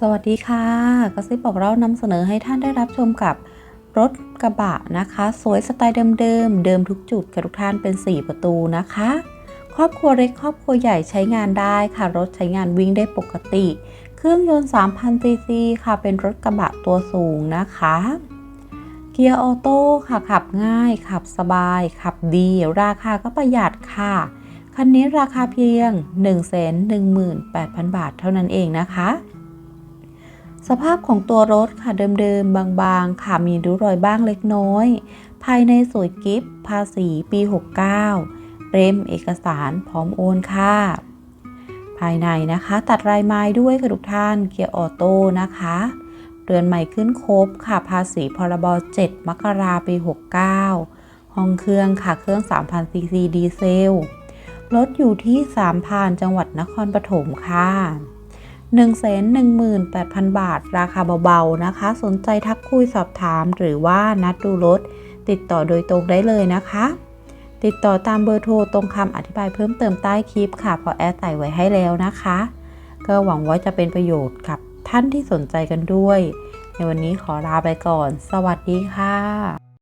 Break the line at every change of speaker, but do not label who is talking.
สวัสดีค่ะกระซิบบอกเรานำเสนอให้ท่านได้รับชมกับรถกระบะนะคะ สวยสไตล์เดิมๆเดิมทุกจุดกับทุกท่านเป็น 4 ประตูนะคะ ครอบครัวเล็กครอบครัวใหญ่ใช้งานได้ค่ะ รถใช้งานวิ่งได้ปกติ เครื่องยนต์ 3,000 ซีซีค่ะ เป็นรถกระบะตัวสูงนะคะ เกียร์ออโต้ค่ะ ขับง่าย ขับสบาย ขับดี ราคาก็ประหยัดค่ะ คันนี้ราคาเพียง 118,000 บาทเท่านั้นเองนะคะ สภาพของตัวรถค่ะเดิมๆ บางๆ ค่ะมีริ้วรอยบ้างเล็กน้อย ภายในสวยกิฟภาษีปี 69เรมเอกสารพร้อมโอนค่ะ ภายในนะคะ ตัดลายไม้ด้วยค่ะทุกท่านเกียร์ออโต้นะคะ เรือนใหม่ขึ้นครบค่ะภาษีพรบ 7 มกราปี 69 ห้องเครื่องค่ะเครื่อง 3,000 ซีซีดีเซล รถอยู่ที่สามพรานจังหวัดนครปฐมค่ะ 118,000 บาท ราคาเบาๆนะคะ สนใจทักคุยสอบถามหรือว่านัดดูรถ ติดต่อโดยตรงได้เลยนะคะ ติดต่อตามเบอร์โทรตรงคำอธิบายเพิ่มเติมใต้คลิปค่ะ พอแอดใส่ไว้ให้แล้วนะคะ ก็หวังว่าจะเป็นประโยชน์กับท่านที่สนใจกันด้วย ในวันนี้ขอลาไปก่อน สวัสดีค่ะ